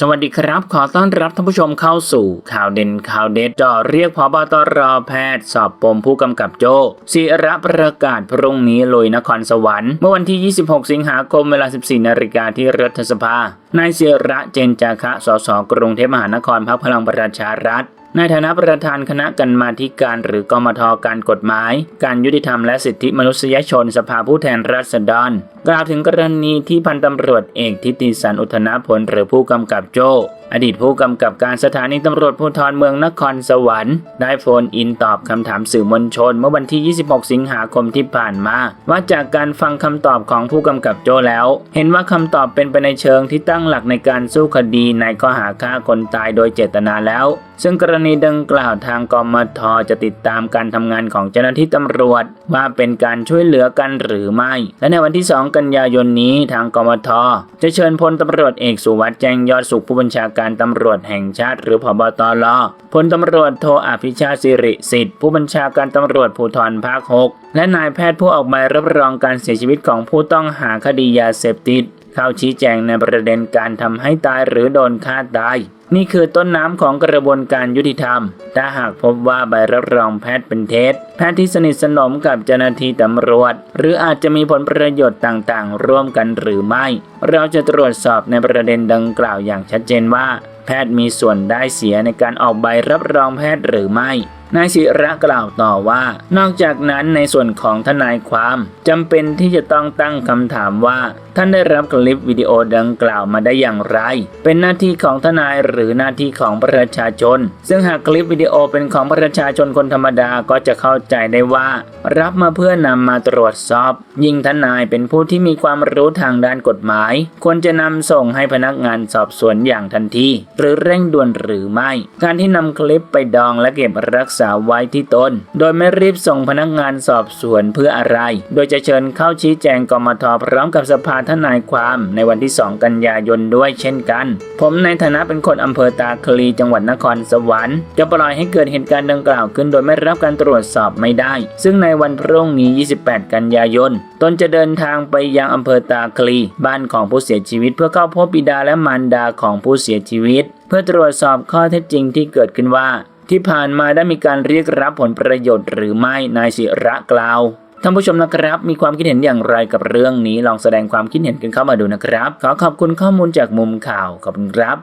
สวัสดีครับ ขอต้อนรับท่านผู้ชมเข้าสู่ข่าวเด่นข่าวเด็ดจ่อเรียกพบตรแพทย์สอบปมผู้กำกับโจ้ศิระประกาศพรุ่งนี้ลุยนครสวรรค์เมื่อวันที่ 26 สิงหาคมเวลา 14 นาฬิกาที่รัฐสภานายศิระเจนจาคะสสกรุงเทพมหานครพรรคพลังประชารัฐ ในฐานะประธานคณะกรรมาธิการหรือกมทการกฎหมาย การยุติธรรมและสิทธิมนุษยชนสภาผู้แทนราษฎร กล่าวถึงกรณีที่พันตำรวจเอกทิติสันอุทนาผลหรือผู้กำกับโจ้ อดีตผู้กำกับการสถานีตำรวจภูธรเมืองนครสวรรค์ ได้โฟนอินตอบคำถามสื่อมวลชน เมื่อวันที่ 26 สิงหาคมที่ผ่านมา ว่าจากการฟังคำตอบของผู้กำกับโจ้แล้ว เห็นว่าคำตอบเป็นไปในเชิงที่ตั้งหลักในการสู้คดีในข้อหาฆ่าคนตายโดยเจตนาแล้ว ซึ่งกรณีดังกล่าวทางกมทจะติดตามการทำงานของเจ้าหน้าที่ตำรวจ ว่าเป็นการช่วยเหลือกันหรือไม่ และในวันที่ 2 กันยายนนี้ทางกมทจะเชิญพลตำรวจเอกสุวัสด์แจ้งยอดสุขผู้บัญชาการตำรวจแห่งชาติหรือพบตรพลตำรวจโทอภิชาติสิริสิทธิ์ ผู้บัญชาการตำรวจภูธรภาค 6 และนายแพทย์ผู้ออกใบรับรองการเสียชีวิตของผู้ต้องหาคดียาเสพติด เข้าชี้แจงในประเด็นการทำให้ตายหรือโดนฆ่าตาย นี่คือต้นน้ำของกระบวนการยุติธรรม ถ้าหากพบว่าใบรับรองแพทย์เป็นเท็จ แพทย์ที่สนิทสนมกับเจ้าหน้าที่ตำรวจ หรืออาจจะมีผลประโยชน์ต่างๆ ร่วมกันหรือไม่ เราจะตรวจสอบในประเด็นดังกล่าวอย่างชัดเจนว่า แพทย์มีส่วนได้เสียในการออกใบรับรองแพทย์หรือไม่ นายศิระกล่าวต่อว่า นอกจากนั้นในส่วนของทนายความจำเป็นที่จะต้องตั้งคำถามว่าท่านได้รับคลิปวิดีโอดังกล่าวมาได้อย่างไร เป็นหน้าที่ของทนายหรือหน้าที่ของประชาชน ซึ่งหากคลิปวิดีโอเป็นของประชาชนคนธรรมดาก็จะเข้าใจได้ว่า รับมาเพื่อนำมาตรวจสอบ ยิ่งทนายเป็นผู้ที่มีความรู้ทางด้านกฎหมาย ควรจะนำส่งให้พนักงานสอบสวนอย่างทันที หรือเร่งด่วนหรือไม่ การที่นำคลิปไปดองและเก็บรักษาไว้ที่ตน โดยไม่รีบส่งพนักงานสอบสวนเพื่ออะไร โดยจะเชิญเข้าชี้แจงกมทพร้อมกับสภาทนายความในวันที่ 2 กันยายนด้วยเช่นกัน ผมในฐานะเป็นคนอำเภอตาคลีจังหวัดนครสวรรค์จะปล่อยให้เกิดเหตุการณ์ดังกล่าวขึ้น โดยไม่รับการตรวจสอบไม่ได้ ซึ่งในวันพรุ่งนี้ 28 กันยายน ตนจะเดินทางไปยังอำเภอตาคลี บ้านของผู้เสียชีวิต เพื่อเข้าพบบิดาและมารดาของผู้เสียชีวิต เพื่อตรวจสอบข้อเท็จจริงที่เกิดขึ้นว่า ที่ผ่านมาได้มีการเรียกรับผลประโยชน์หรือไม่นายศิระกล่าวท่านผู้ชมนะครับ มีความคิดเห็นอย่างไรกับเรื่องนี้ลองแสดงความคิดเห็นกันเข้ามาดูนะครับ ขอขอบคุณข้อมูลจากมุมข่าวขอบคุณครับ